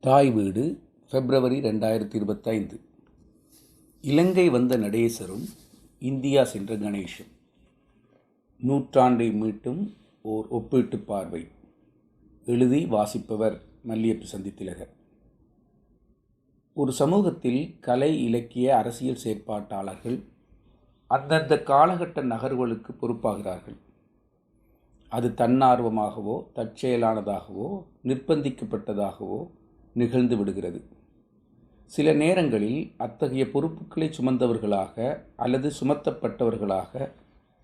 தாய் வீடு பிப்ரவரி ரெண்டாயிரத்தி இருபத்தைந்து. இலங்கை வந்த நடேசரும் இந்தியா சென்ற கணேஷும். நூற்றாண்டை மீட்டும் ஓர் ஒப்பீட்டு பார்வை. எழுதி வாசிப்பவர் மல்லியப்பு சந்தித்திலகர். ஒரு சமூகத்தில் கலை இலக்கிய அரசியல் செயற்பாட்டாளர்கள் அந்தந்த காலகட்ட நகர்வுகளுக்கு பொறுப்பாகிறார்கள். அது தன்னார்வமாகவோ தற்செயலானதாகவோ நிர்பந்திக்கப்பட்டதாகவோ நிகழ்ந்து விடுகிறது. சில நேரங்களில் அத்தகைய பொறுப்புகளை சுமந்தவர்களாக அல்லது சுமத்தப்பட்டவர்களாக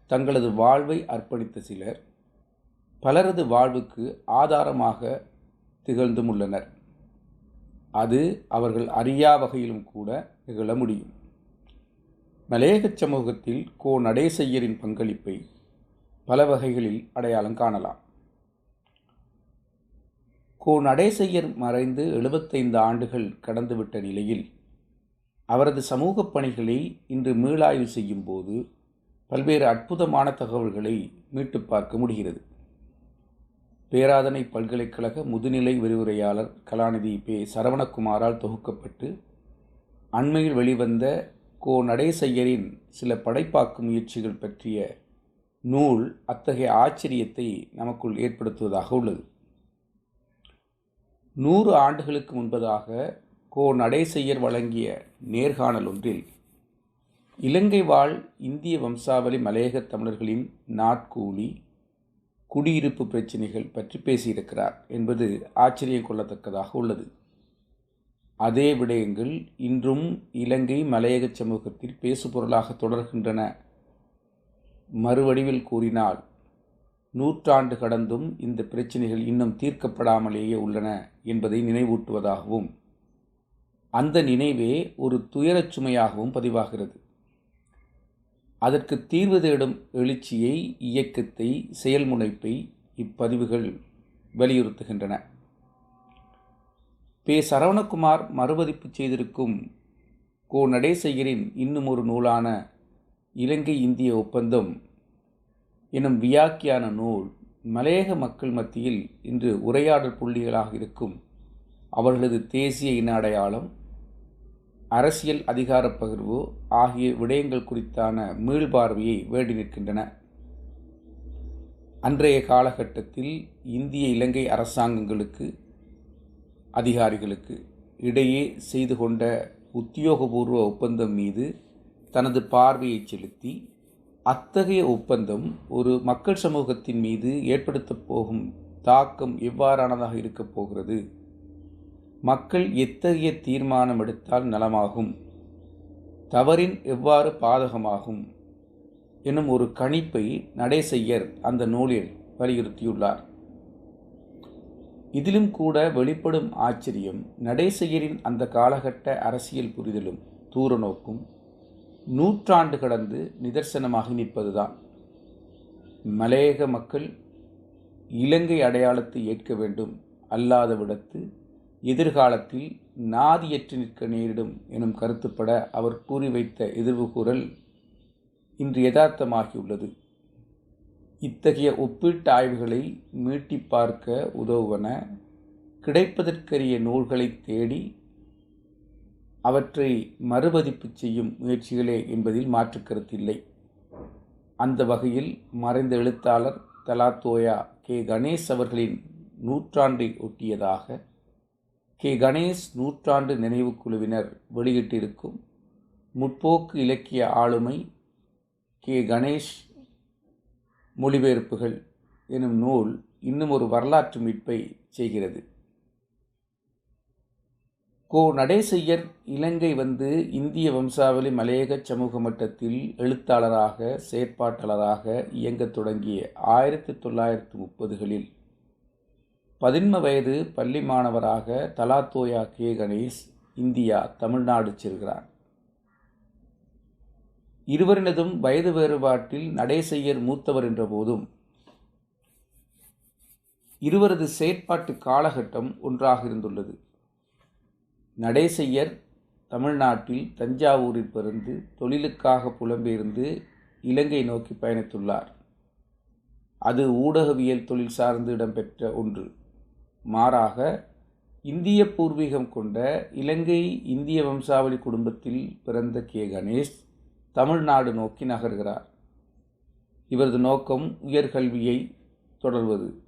தங்களது வாழ்வை அர்ப்பணித்த சிலர் பலரது வாழ்வுக்கு ஆதாரமாக திகழ்ந்தும் உள்ளனர். அது அவர்கள் அறியா வகையிலும் கூட நிகழ முடியும். மலையகச் சமூகத்தில் கோ நடேசையரின் பங்களிப்பை பல வகைகளில் அடையாளம் காணலாம். கோ நடேசையர் மறைந்து எழுபத்தைந்து ஆண்டுகள் கடந்துவிட்ட நிலையில் அவரது சமூகப் பணிகளை இன்று மீளாய்வு செய்யும் போது பல்வேறு அற்புதமான தகவல்களை மீட்டு பார்க்க முடிகிறது. பேராதனை பல்கலைக்கழக முதுநிலை விரிவுரையாளர் கலாநிதி பே. சரவணகுமாரால் தொகுக்கப்பட்டு அண்மையில் வெளிவந்த கோ நடேசையரின் சில படைப்பாக்கும் முயற்சிகள் பற்றிய நூல் அத்தகைய ஆச்சரியத்தை நமக்குள் ஏற்படுத்துவதாக உள்ளது. நூறு ஆண்டுகளுக்கு முன்பதாக கோ நடேசையர் வழங்கிய நேர்காணல் ஒன்றில் இலங்கை வாழ் இந்திய வம்சாவளி மலையக தமிழர்களின் நாட்கூலி குடியிருப்பு பிரச்சினைகள் பற்றி பேசியிருக்கிறார் என்பது ஆச்சரியம் கொள்ளத்தக்கதாக உள்ளது. அதே விடயங்கள் இன்றும் இலங்கை மலையக சமூகத்தில் பேசுபொருளாக தொடர்கின்றன. மறுவடிவில் கூறினால் நூற்றாண்டு கடந்தும் இந்த பிரச்சினைகள் இன்னும் தீர்க்கப்படாமலேயே உள்ளன என்பதை நினைவூட்டுவதாகவும் அந்த நினைவே ஒரு துயரச் சுமையாகவும் பதிவாகிறது. அதற்கு தீர்வு தேடும் எழுச்சியை இயக்கத்தை செயல்முனைப்பை இப்பதிவுகள் வலியுறுத்துகின்றன. பே. சரவணகுமார் மறுபதிப்பு செய்திருக்கும் கோ. நடேசையரின் இன்னும் ஒரு நூலான இலங்கை இந்திய ஒப்பந்தம் எனும் வியாக்கியான நூல் மலையக மக்கள் மத்தியில் இன்று உரையாடல் புள்ளிகளாக இருக்கும். அவர்களது தேசிய இன அடையாளம் அரசியல் அதிகார பகிர்வு ஆகிய விடயங்கள் குறித்தான மீள்பார்வையை வேண்டி நிற்கின்றன. அன்றைய காலகட்டத்தில் இந்திய இலங்கை அரசாங்கங்களுக்கு அதிகாரிகளுக்கு இடையே செய்து கொண்ட உத்தியோகபூர்வ ஒப்பந்தம் மீது தனது பார்வையை செலுத்தி அத்தகைய ஒப்பந்தம் ஒரு மக்கள் சமூகத்தின் மீது ஏற்படுத்தப் போகும் தாக்கம் எவ்வாறானதாக இருக்கப் போகிறது? மக்கள் எத்தகைய தீர்மானம் எடுத்தால் நலமாகும்? தவறின் எவ்வாறு பாதகமாகும்? எனும் ஒரு கணிப்பை நடேசையர் அந்த நூலில் வலியுறுத்தியுள்ளார். இதிலும் கூட வெளிப்படும் ஆச்சரியம் நடேசையரின் அந்த காலகட்ட அரசியல் புரிதலும் தூர நோக்கும் நூற்றாண்டு கடந்து நிதர்சனமாகி நிற்பதுதான். மலையக மக்கள் இலங்கை அடையாளத்தை ஏற்க வேண்டும் அல்லாத விடத்து எதிர்காலத்தில் நாதியற்று நிற்க நேரிடும் எனும் கருத்துப்பட அவர் கூறி வைத்த எதிர்வு கூறல் இன்று யதார்த்தமாகியுள்ளது. இத்தகைய ஒப்பீட்டு ஆய்வுகளை மீட்டி பார்க்க உதவுவன கிடைப்பதற்கரிய நூல்களை தேடி அவற்றை மறுபதிப்பு செய்யும் முயற்சிகளே என்பதில் மாற்று கருத்தில்லை அந்த வகையில் மறைந்த எழுத்தாளர் தலாத்தோயா கே. கணேஷ் அவர்களின் நூற்றாண்டை ஒட்டியதாக கே. கணேஷ் நூற்றாண்டு நினைவு குழுவினர் வெளியிட்டிருக்கும் முற்போக்கு இலக்கிய ஆளுமை கே. கணேஷ் மொழிபெயர்ப்புகள் எனும் நூல் இன்னும் ஒரு வரலாற்று மீட்பை செய்கிறது. கோ நடேசையர் இலங்கை வந்து இந்திய வம்சாவளி மலையக சமூக மட்டத்தில் எழுத்தாளராக செயற்பாட்டாளராக இயங்கத் தொடங்கிய ஆயிரத்தி தொள்ளாயிரத்து முப்பதுகளில். பதின்ம வயது பள்ளி மாணவராக தலாத்தோயா கே. கணேஷ் இந்தியா தமிழ்நாடு செல்கிறார். இருவரினதும் வயது வேறுபாட்டில் நடேசையர் மூத்தவர் என்ற போதும் இருவரது செயற்பாட்டு காலகட்டம் ஒன்றாக இருந்துள்ளது. நடேசையர் தமிழ்நாட்டில் தஞ்சாவூரில் பிறந்து தொழிலுக்காக புலம்பெயர்ந்து இலங்கை நோக்கி பயணித்துள்ளார். அது ஊடகவியல் தொழில் சார்ந்து இடம்பெற்ற ஒன்று. மாறாக இந்திய பூர்வீகம் கொண்ட இலங்கை இந்திய வம்சாவளி குடும்பத்தில் பிறந்த கே. கணேஷ் தமிழ்நாடு நோக்கி நகர்கிறார். இவரது நோக்கம் உயர்கல்வியை தொடர்வது.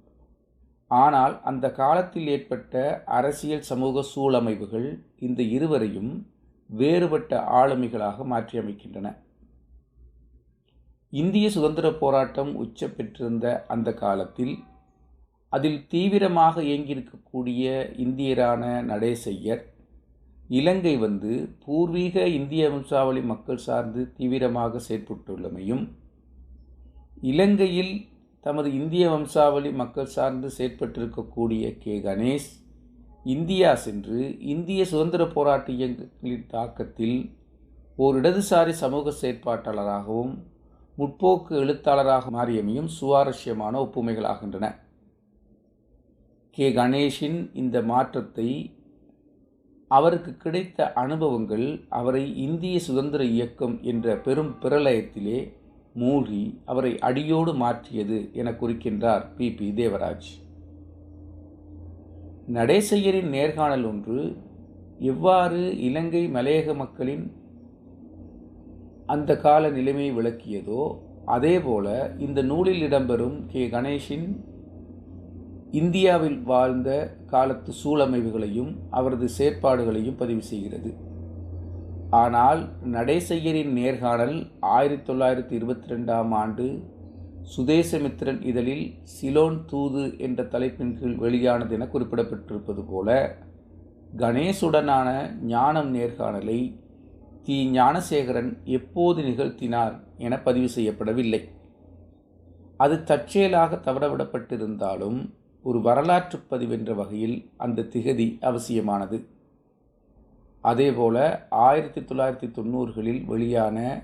ஆனால் அந்த காலத்தில் ஏற்பட்ட அரசியல் சமூக சூழமைவுகள் இந்த இருவரையும் வேறுபட்ட ஆளுமைகளாக மாற்றியமைக்கின்றன இந்திய சுதந்திர போராட்டம் உச்ச பெற்றிருந்த அந்த காலத்தில் அதில் தீவிரமாக இயங்கியிருக்கக்கூடிய இந்தியரான நடேசையர் இலங்கை வந்து பூர்வீக இந்திய வம்சாவளி மக்கள் சார்ந்து தீவிரமாக செயற்பட்டுள்ளமையும் இலங்கையில் தமது இந்திய வம்சாவளி மக்கள் சார்ந்து செயற்பட்டிருக்கக்கூடிய கே. கணேஷ் இந்தியா சென்று இந்திய சுதந்திர போராட்ட இயக்கங்களின் தாக்கத்தில் ஓர் இடதுசாரி சமூக செயற்பாட்டாளராகவும் முற்போக்கு எழுத்தாளராக மாறியமையும் சுவாரஸ்யமான ஒப்புமைகளாகின்றன. கே. கணேஷின் இந்த மாற்றத்தை அவருக்கு கிடைத்த அனுபவங்கள் அவரை இந்திய சுதந்திர இயக்கம் என்ற பெரும் பிரளயத்திலே மூழ்கி அவரை அடியோடு மாற்றியது என குறிக்கின்றார் பி. பி. தேவராஜ். நடேசையரின் நேர்காணல் ஒன்று எவ்வாறு இலங்கை மலையக மக்களின் அந்த கால நிலைமையை விளக்கியதோ அதேபோல இந்த நூலில் இடம்பெறும் கே. கணேஷின் இந்தியாவில் வாழ்ந்த காலத்து சூழமைவுகளையும் அவரது செயற்பாடுகளையும் பதிவு செய்கிறது. ஆனால் நடேசையரின் நேர்காணல் ஆயிரத்தி தொள்ளாயிரத்தி இருபத்தி ரெண்டாம் ஆண்டு சுதேசமித்திரன் இதழில் சிலோன் தூது என்ற தலைப்பின் கீழ் வெளியானது என குறிப்பிடப்பட்டிருப்பது போல கணேசுடனான ஞானம் நேர்காணலை தி ஞானசேகரன் எப்போது நிகழ்த்தினார் என பதிவு செய்யப்படவில்லை. அது தற்செயலாக தவறவிடப்பட்டிருந்தாலும் ஒரு வரலாற்று பதிவென்ற வகையில் அந்த திகதி அவசியமானது. அதேபோல ஆயிரத்தி தொள்ளாயிரத்தி தொண்ணூறுகளில் வெளியான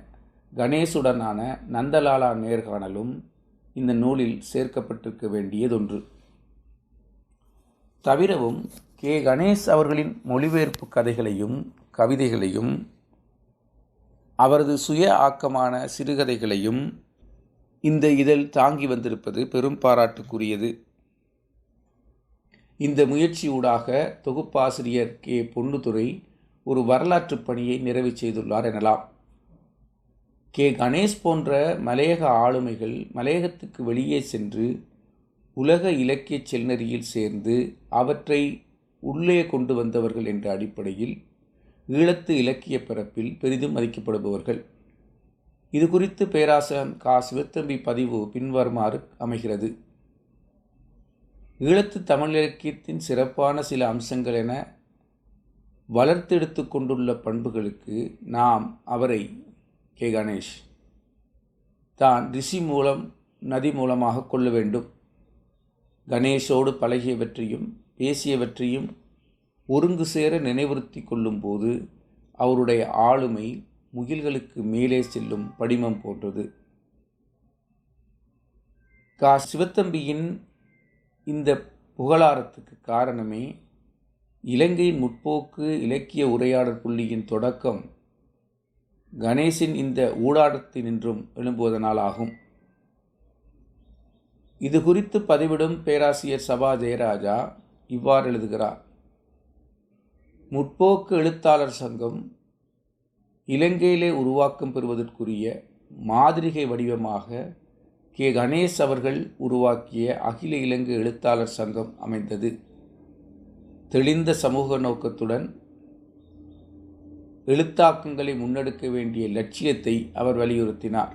கணேசுடனான நந்தலாலா நேர்காணலும் இந்த நூலில் சேர்க்கப்பட்டிருக்க வேண்டியதொன்று. தவிரவும் கே. கணேஷ் அவர்களின் மொழிபெயர்ப்பு கதைகளையும் கவிதைகளையும் அவரது சுய ஆக்கமான சிறுகதைகளையும் இந்த இதழ் தாங்கி வந்திருப்பது பெரும் பாராட்டுக்குரியது. இந்த முயற்சியூடாக தொகுப்பாசிரியர் கே. பொன்னுதுரை ஒரு வரலாற்று பணியை நிறைவு செய்துள்ளார் எனலாம். கே. கணேஷ் போன்ற மலையக ஆளுமைகள் மலையகத்துக்கு வெளியே சென்று உலக இலக்கிய செல்நெறியில் சேர்ந்து அவற்றை உள்ளே கொண்டு வந்தவர்கள் என்ற அடிப்படையில் ஈழத்து இலக்கிய பிறப்பில் பெரிதும் மதிக்கப்படுபவர்கள். இது குறித்து பேராசன் கா. சிவத்தம்பி பதிவு பின்வருமாறு அமைகிறது. ஈழத்து தமிழ் இலக்கியத்தின் சிறப்பான சில அம்சங்கள் என வளர்த்தெடுத்து கொண்டுள்ள பண்புகளுக்கு நாம் அவரை கே கணேஷ் தான் ரிஷி மூலம் நதி மூலமாக கொள்ள வேண்டும். கணேஷோடு பழகியவற்றையும் பேசியவற்றையும் ஒருங்கு சேர நினைவுறுத்தி கொள்ளும்போது அவருடைய ஆளுமை முகில்களுக்கு மேலே செல்லும் படிமம் போன்றது. கா சிவத்தம்பியின் இந்த புகழாரத்துக்கு காரணமே இலங்கையின் முற்போக்கு இலக்கிய உரையாடல் புள்ளியின் தொடக்கம் கணேசின் இந்த ஊடாட்டத்தினின்றும் எழும்புவதனாலாகும் இது குறித்து பதிவிடும் பேராசிரியர் சபா ஜெயராஜா இவ்வாறு எழுதுகிறார். முற்போக்கு எழுத்தாளர் சங்கம் இலங்கையிலே உருவாக்கம் பெறுவதற்குரிய மாதிரிகை வடிவமாக கே. கணேஷ் அவர்கள் உருவாக்கிய அகில இலங்கை எழுத்தாளர் சங்கம் அமைந்தது. தெளிந்த சமூக நோக்கத்துடன் எழுத்தாக்கங்களை முன்னெடுக்க வேண்டிய லட்சியத்தை அவர் வலியுறுத்தினார்.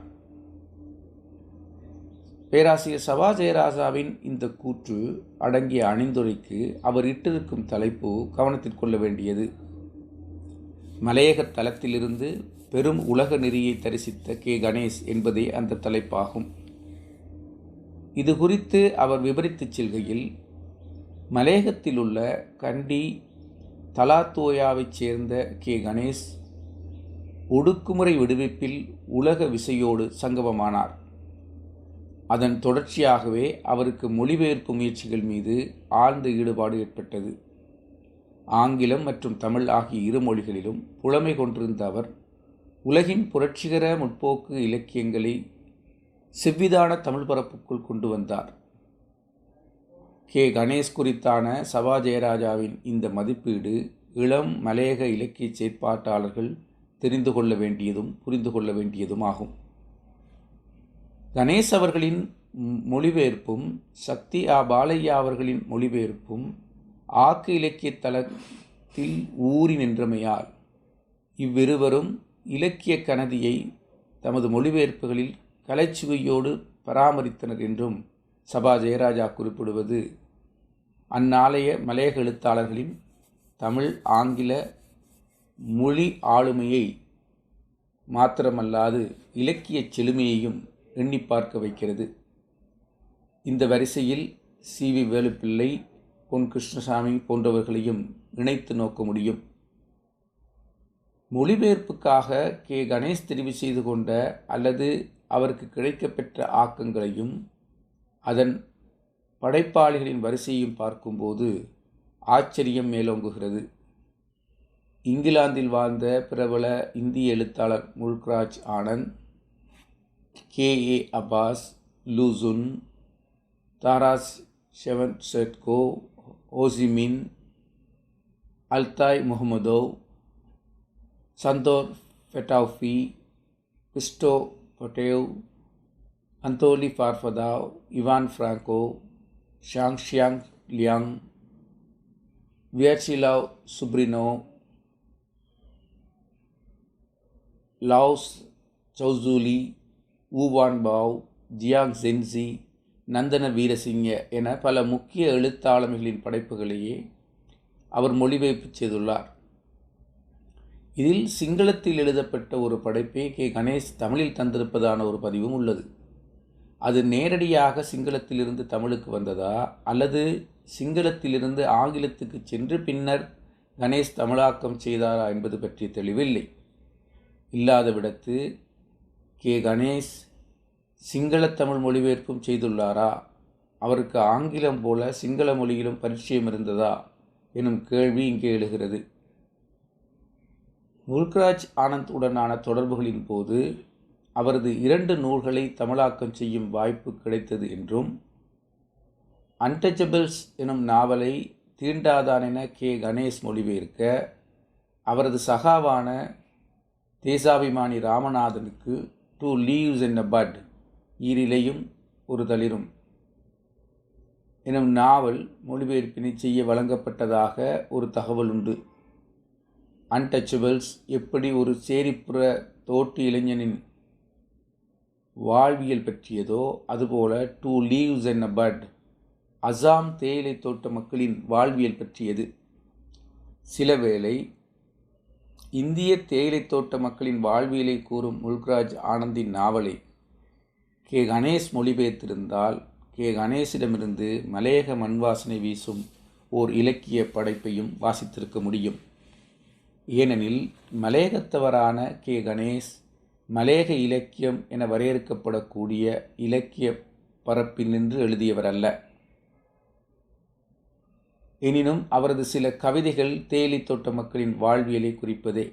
பேராசிரியர் சபா ஜெயராஜாவின் இந்த கூற்று அடங்கிய அணிந்துரைக்கு அவர் இட்டிருக்கும் தலைப்பு கவனத்தில் கொள்ள வேண்டியது. மலையக தளத்திலிருந்து பெரும் உலக நெறியை தரிசித்த கே. கணேஷ் என்பதே அந்த தலைப்பாகும். இது குறித்து அவர் விவரித்துச் செல்கையில் மலையகத்தில் உள்ள கண்டி தலாத்தோயாவைச் சேர்ந்த கே. கணேஷ் ஒடுக்குமுறை விடுவிப்பில் உலக விசையோடு சங்கமமானார். அதன் தொடர்ச்சியாகவே அவருக்கு மொழிபெயர்ப்பு முயற்சிகள் மீது ஆழ்ந்த ஈடுபாடு ஏற்பட்டது. ஆங்கிலம் மற்றும் தமிழ் ஆகிய இரு மொழிகளிலும் புலமை கொண்டிருந்த அவர் உலகின் புரட்சிகர முற்போக்கு இலக்கியங்களை செவ்விதான தமிழ் பரப்புக்குள் கொண்டு வந்தார். கே. கணேஷ் குறித்தான சபா ஜெயராஜாவின் இந்த மதிப்பீடு இளம் மலையக இலக்கிய செயற்பாட்டாளர்கள் தெரிந்து கொள்ள வேண்டியதும் புரிந்து கொள்ள வேண்டியதும் ஆகும் கணேஷ் அவர்களின் மொழிபெயர்ப்பும் சக்தி ஆ. பாலையா அவர்களின் மொழிபெயர்ப்பும் ஆக்கு இலக்கிய தளத்தில் ஊறி நின்றமையால் இவ்விருவரும் இலக்கிய கனதியை தமது மொழிபெயர்ப்புகளில் கலைச்சுவையோடு பராமரித்தனர் என்றும் சபா ஜெயராஜா குறிப்பிடுவது அந்நாளைய மலையக எழுத்தாளர்களின் தமிழ் ஆங்கில மொழி ஆளுமையை மாத்திரமல்லாது இலக்கிய செழுமையையும் எண்ணி பார்க்க வைக்கிறது. இந்த வரிசையில் சி. வி. வேலுப்பிள்ளை பொன் கிருஷ்ணசாமி போன்றவர்களையும் இணைத்து நோக்க முடியும். மொழிபெயர்ப்புக்காக கே. கணேஷ் தெரிவு செய்து கொண்ட அல்லது அவருக்கு கிடைக்கப்பெற்ற ஆக்கங்களையும் அதன் படைப்பாளிகளின் வரிசையையும் பார்க்கும்போது ஆச்சரியம் மேலோங்குகிறது. இங்கிலாந்தில் வாழ்ந்த பிரபல இந்திய எழுத்தாளர் Mulk Raj Anand K. A. Abbas Lu Xun Taras Shevchenko Ho Chi Minh Altai Mukhamedov Sandor Petofi Hristo Botev அந்தோலி ஃபார்ஃபதாவ் இவான் ஃப்ராங்கோ ஷாங்ஷியாங் லியாங் வியர்சிலாவ் சுப்ரினோ லாவ்ஸ் சௌசூலி ஊவான் பாவ் ஜியாங் சென்சி நந்தன வீரசிங்க என பல முக்கிய எழுத்தாளர்களின் படைப்புகளையே அவர் மொழிபெயர்ப்பு செய்துள்ளார். இதில் சிங்களத்தில் எழுதப்பட்ட ஒரு படைப்பை கே கணேஷ் தமிழில் தந்திருப்பதான ஒரு பதிவும் உள்ளது. அது நேரடியாக சிங்களத்திலிருந்து தமிழுக்கு வந்ததா? அல்லது சிங்களத்திலிருந்து ஆங்கிலத்துக்கு சென்று பின்னர் கணேஷ் தமிழாக்கம் செய்தாரா என்பது பற்றி தெளிவில்லை. இல்லாத விடத்து கே. கணேஷ் சிங்கள தமிழ் மொழிபெயர்ப்பும் செய்துள்ளாரா? அவருக்கு ஆங்கிலம் போல சிங்கள மொழியிலும் பரிச்சயம் இருந்ததா? எனும் கேள்வி இங்கே எழுகிறது. முல்க்ராஜ் ஆனந்த் உடனான தொடர்புகளின் போது அவரது இரண்டு நூல்களை தமிழாக்கம் செய்யும் வாய்ப்பு கிடைத்தது என்றும் அன்டச்சபிள்ஸ் எனும் நாவலை தீண்டாதான் என கே. கணேஷ் மொழிபெயர்க்க அவரது சகாவான Deshabhimani ராமநாதனுக்கு two leaves and a bud ஈரிலையும் ஒரு தளிரும் எனும் நாவல் மொழிபெயர்ப்பினை செய்ய வழங்கப்பட்டதாக ஒரு தகவல் உண்டு. அன்டச்சபிள்ஸ் எப்படி ஒரு சேரிப்புற தோட்டு இளைஞனின் வாழ்வியல் பற்றியதோ அதுபோல two leaves and a bud Assam தேயிலை தோட்ட மக்களின் வாழ்வியல் பற்றியது. சிலவேளை இந்திய தேயிலை தோட்ட மக்களின் வாழ்வியலை கூறும் முல்க்ராஜ் ஆனந்தின் நாவலை. கே. கணேஷ் மொழிபெயர்த்திருந்தால் கே. கணேஷிடமிருந்து மலையக மண்வாசனை வீசும் ஓர் இலக்கிய படைப்பையும் வாசித்திருக்க முடியும். ஏனெனில் மலையகத்தவரான கே. கணேஷ் மலையக இலக்கியம் என வரையறுக்கப்படக்கூடிய இலக்கிய பரப்பில் நின்று எழுதியவர் அல்ல எனினும் அவரது சில கவிதைகள் தேயிலை தோட்ட மக்களின் வாழ்வியலை குறிப்பதே.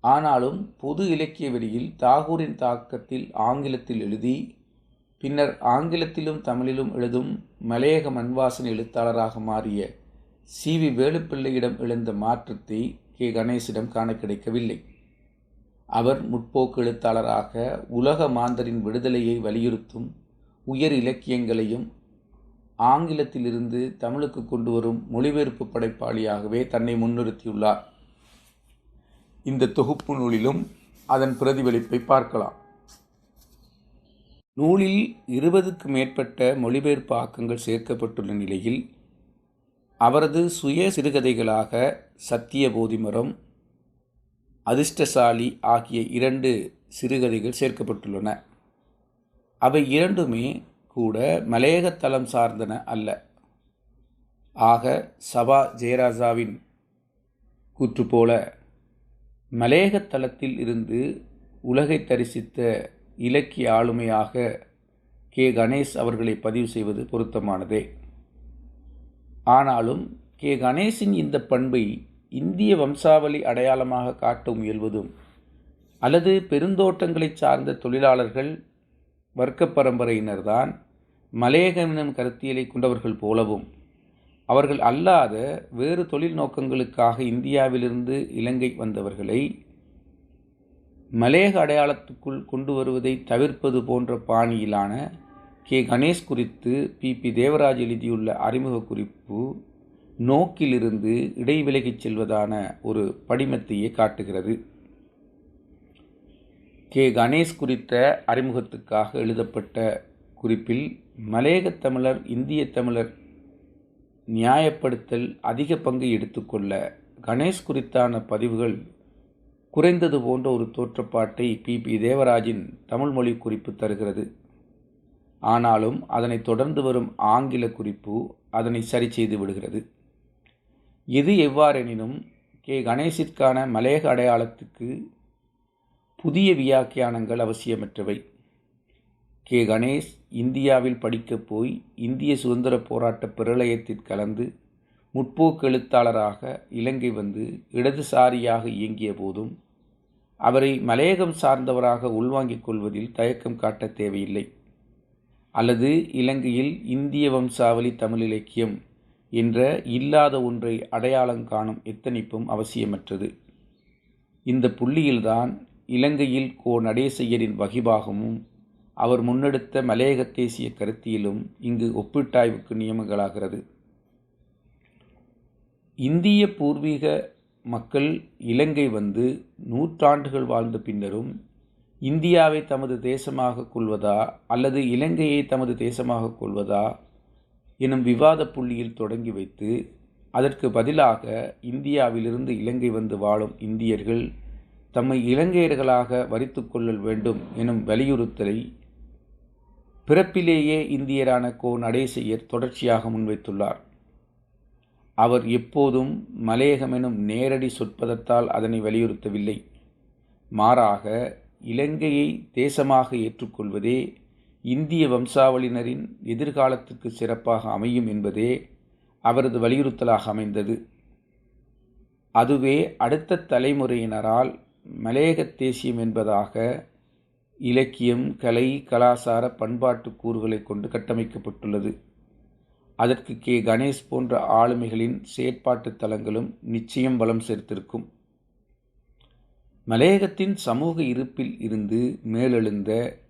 ஆனாலும் பொது இலக்கிய வெளியில் தாகூரின் தாக்கத்தில் ஆங்கிலத்தில் எழுதி பின்னர் ஆங்கிலத்திலும் தமிழிலும் எழுதும் மலையக மண்வாசன் எழுத்தாளராக மாறிய சி வி வேலுப்பிள்ளையிடம் எழுந்த மாற்றத்தை கே. கணேஷிடம் காண கிடைக்கவில்லை. அவர் முற்போக்கு எழுத்தாளராக உலக மாந்தரின் விடுதலையை வலியுறுத்தும் உயர் இலக்கியங்களையும் ஆங்கிலத்திலிருந்து தமிழுக்கு கொண்டு வரும் மொழிபெயர்ப்பு படைப்பாளியாகவே தன்னை முன்னிறுத்தியுள்ளார். இந்த தொகுப்பு நூலிலும் அதன் பிரதிபலிப்பை பார்க்கலாம். நூலில் இருபதுக்கு மேற்பட்ட மொழிபெயர்ப்பு ஆக்கங்கள் சேர்க்கப்பட்டுள்ள நிலையில் அவரது சுய சிறுகதைகளாக சத்திய போதிமரம் அதிர்ஷ்டசாலி ஆகிய இரண்டு சிறுகதைகள் சேர்க்கப்பட்டுள்ளன. அவை இரண்டுமே கூட மலையக தளம் சார்ந்தன அல்ல. ஆக சபா ஜெயராஜாவின் கூற்று போல மலையக தளத்தில் இருந்து உலகை தரிசித்த இலக்கிய ஆளுமையாக கே. கணேஷ் அவர்களை பதிவு செய்வது பொருத்தமானதே. ஆனாலும் கே. கணேஷின் இந்த பண்பை இந்திய வம்சாவளி அடையாளமாக காட்ட முயல்வதும் அல்லது பெருந்தோட்டங்களை சார்ந்த தொழிலாளர்கள் வர்க்க பரம்பரையினர்தான் மலேகம் கருத்தியலை கொண்டவர்கள் போலவும் அவர்கள் அல்லாத வேறு தொழில் நோக்கங்களுக்காக இந்தியாவிலிருந்து இலங்கை வந்தவர்களை மலேக அடையாளத்துக்குள் கொண்டு வருவதை தவிர்ப்பது போன்ற பாணியிலான கே. கணேஷ் குறித்து பி. பி. தேவராஜ் எழுதியுள்ள அறிமுக குறிப்பு நோக்கிலிருந்து இடைவிலகிச் செல்வதான ஒரு படிமத்தையே காட்டுகிறது. கே. கணேஷ் குறித்த அறிமுகத்துக்காக எழுதப்பட்ட குறிப்பில் மலையகத் தமிழர் இந்திய தமிழர் நியாயப்படுத்தல் அதிக பங்கு எடுத்துக்கொள்ள கணேஷ் குறித்தான பதிவுகள் குறைந்தது போன்ற ஒரு தோற்றப்பாட்டை பி. பி. தேவராஜின் தமிழ்மொழி குறிப்பு தருகிறது. ஆனாலும் அதனை தொடர்ந்து வரும் ஆங்கில குறிப்பு அதனை சரி செய்து விடுகிறது. எது எவ்வாறெனினும் கே. கணேஷிற்கான மலையக அடையாளத்துக்கு புதிய வியாக்கியானங்கள் அவசியமற்றவை. கே. கணேஷ் இந்தியாவில் படிக்கப் போய் இந்திய சுதந்திர போராட்ட பிரளயத்தில் கலந்து முற்போக்கு எழுத்தாளராக இலங்கை வந்து இடதுசாரியாக இயங்கிய போதும் அவரை மலையகம் சார்ந்தவராக உள்வாங்கிக் கொள்வதில் தயக்கம் காட்ட தேவையில்லை. அல்லது இலங்கையில் இந்திய வம்சாவளி தமிழ் இலக்கியம் என்ற இல்லாத ஒன்றை அடையாளம் காணும் எத்தனிப்பும் அவசியமற்றது. இந்த புள்ளியில்தான் இலங்கையில் கோ நடேசையரின் வகிபாகமும் அவர் முன்னெடுத்த மலையக தேசிய கருத்தியலும் இங்கு ஒப்பீட்டாய்வுக்கு நியமங்களாகிறது. இந்திய பூர்வீக மக்கள் இலங்கை வந்து நூற்றாண்டுகள் வாழ்ந்த பின்னரும் இந்தியாவை தமது தேசமாக கொள்வதா அல்லது இலங்கையை தமது தேசமாக கொள்வதா எனும் விவாத புள்ளியில் தொடங்கி வைத்து அதற்கு பதிலாக இந்தியாவிலிருந்து இலங்கை வந்து வாழும் இந்தியர்கள் தம்மை இலங்கையர்களாக வரித்து கொள்ளல் வேண்டும் எனும் வலியுறுத்தலை பிறப்பிலேயே இந்தியரான கோ நடேசையர் தொடர்ச்சியாக முன்வைத்துள்ளார். அவர் எப்போதும் மலையகம் எனும் நேரடி சொற்பதத்தால் அதனை வலியுறுத்தவில்லை. மாறாக இலங்கையை தேசமாக ஏற்றுக்கொள்வதே இந்திய வம்சாவளியினரின் எதிர்காலத்திற்கு சிறப்பாக அமையும் என்பதே அவரது வலியுறுத்தலாக அமைந்தது. அதுவே அடுத்த தலைமுறையினரால் மலையக தேசியம் என்பதாக இலக்கியம் கலை கலாசார பண்பாட்டு கூறுகளை கொண்டு கட்டமைக்கப்பட்டுள்ளது. அதற்கு கே. கணேஷ் போன்ற ஆளுமைகளின் செயற்பாட்டு தலங்களும் நிச்சயம் பலம் சேர்த்திருக்கும். மலையகத்தின் சமூக இருப்பில் இருந்து மேலெழுந்த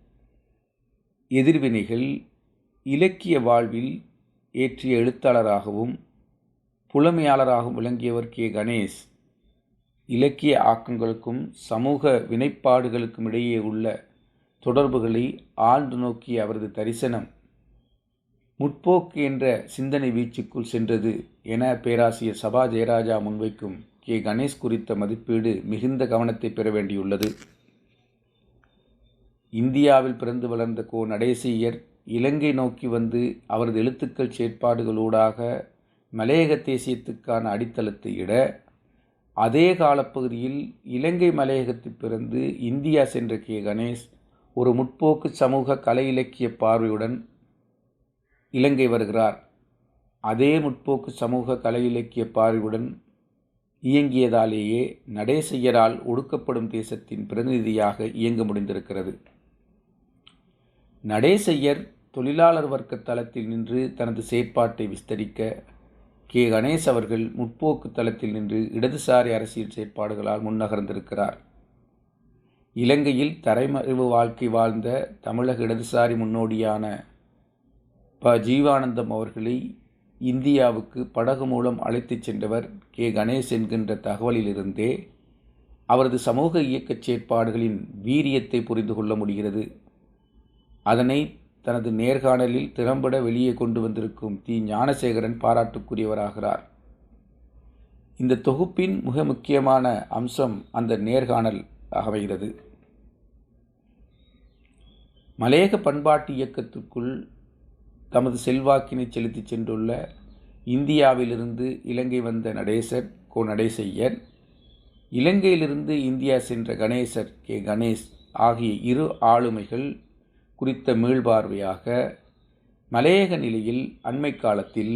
எதிர்வினைகள் இலக்கிய வாழ்வில் ஏற்றிய எழுத்தாளராகவும் புலமையாளராகவும் விளங்கியவர் கே. கணேஷ். இலக்கிய ஆக்கங்களுக்கும் சமூக வினைப்பாடுகளுக்கும் இடையே உள்ள தொடர்புகளை ஆழ்ந்து நோக்கிய அவரது தரிசனம் முற்போக்கு என்ற சிந்தனை வீச்சுக்குள் சென்றது என பேராசிரியர் சபா ஜெயராஜா முன்வைக்கும் கே. கணேஷ் குறித்த மதிப்பீடு மிகுந்த கவனத்தை பெற வேண்டியுள்ளது. இந்தியாவில் பிறந்து வளர்ந்த கோ நடேசியர் இலங்கை நோக்கி வந்து அவரது எழுத்துக்கள் செயற்பாடுகளூடாக மலையக தேசியத்துக்கான அடித்தளத்தை இட அதே காலப்பகுதியில் இலங்கை மலையகத்தில் பிறந்து இந்தியா சென்ற கே. கணேஷ் ஒரு முற்போக்கு சமூக கலை இலக்கிய பார்வையுடன் இலங்கை வருகிறார். அதே முற்போக்கு சமூக கலை இலக்கிய பார்வையுடன் இயங்கியதாலேயே நடேசையரால் ஒடுக்கப்படும் தேசத்தின் பிரதிநிதியாக இயங்க முடிந்திருக்கிறது. நடேசையர் தொழிலாளர் வர்க்க தளத்தில் நின்று தனது செயற்பாட்டை விஸ்தரிக்க கே. கணேஷ் அவர்கள் முற்போக்கு தளத்தில் நின்று இடதுசாரி அரசியல் செயற்பாடுகளால் முன்னகர்ந்திருக்கிறார். இலங்கையில் தரைமறைவு வாழ்க்கை வாழ்ந்த தமிழக இடதுசாரி முன்னோடியான ப. ஜீவானந்தம் அவர்களை இந்தியாவுக்கு படகு மூலம் அழைத்துச் சென்றவர் கே. கணேஷ் என்கின்ற தகவலிலிருந்தே அவரது சமூக இயக்கச் செயற்பாடுகளின் வீரியத்தை புரிந்து கொள்ள முடிகிறது. அதனை தனது நேர்காணலில் திறம்பட வெளியே கொண்டு வந்திருக்கும் தி. ஞானசேகரன் பாராட்டுக்குரியவராகிறார். இந்த தொகுப்பின் மிக முக்கியமான அம்சம் அந்த நேர்காணல் அமைகிறது மலையக பண்பாட்டு இயக்கத்திற்குள் தமது செல்வாக்கினை செலுத்தி சென்றுள்ள இந்தியாவிலிருந்து இலங்கை வந்த நடேசர் கோ. நடேசையர் இலங்கையிலிருந்து இந்தியா சென்ற கணேசர் கே. கணேஷ் ஆகிய இரு ஆளுமைகள் குறித்த மீள்பார்வையாக மலையக நிலையில் அண்மை காலத்தில்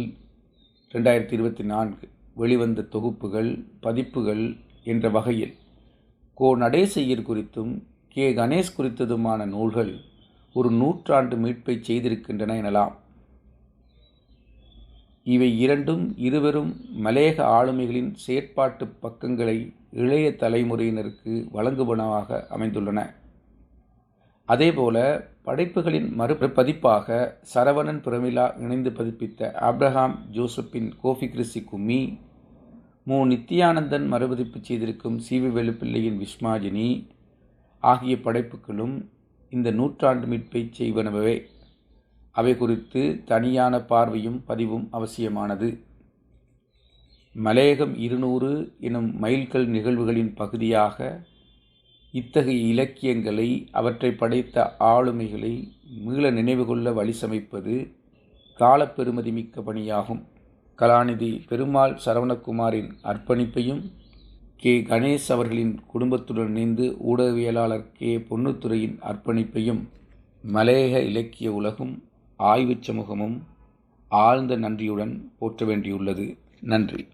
ரெண்டாயிரத்தி இருபத்தி நான்கு வெளிவந்த தொகுப்புகள் பதிப்புகள் என்ற வகையில் கோ நடேசையர் குறித்தும் கே கணேஷ் குறித்ததுமான நூல்கள் ஒரு நூற்றாண்டு மீட்பை செய்திருக்கின்றன எனலாம். இவை இரண்டும் இருவரும் மலையக ஆளுமைகளின் செயற்பாட்டு பக்கங்களை இளைய தலைமுறையினருக்கு வழங்குவனவாக அமைந்துள்ளன. அதேபோல படைப்புகளின் மறுபதிப்பாக சரவணன் பிரமிளா இணைந்து பதிப்பித்த ஆப்ரஹாம் ஜோசப்பின் கோஃபி கிறிஸ்டி கும்மி மு. நித்யானந்தன் மறுபதிப்பு செய்திருக்கும் சிவி வெளுப்பிள்ளையின் விஸ்மாஜினி ஆகிய படைப்புகளும் இந்த நூற்றாண்டு மீட்பை செய்வனவே. அவை குறித்து தனியான பார்வையும் பதிவும் அவசியமானது. மலேகம் இருநூறு எனும் மைல்கல் நிகழ்வுகளின் பகுதியாக இத்தகைய இலக்கியங்களை அவற்றை படைத்த ஆளுமைகளை மீள நினைவுகொள்ள வழி சமைப்பது காலப்பெருமதிமிக்க பணியாகும். கலாநிதி பெருமாள் சரவணகுமாரின் அர்ப்பணிப்பையும் கே. கணேஷ் அவர்களின் குடும்பத்துடன் இணைந்து ஊடகவியலாளர் கே. பொன்னுத்துறையின் அர்ப்பணிப்பையும் மலையக இலக்கிய உலகும் ஆய்வுச் சமூகமும் ஆழ்ந்த நன்றியுடன் போற்ற வேண்டியுள்ளது. நன்றி.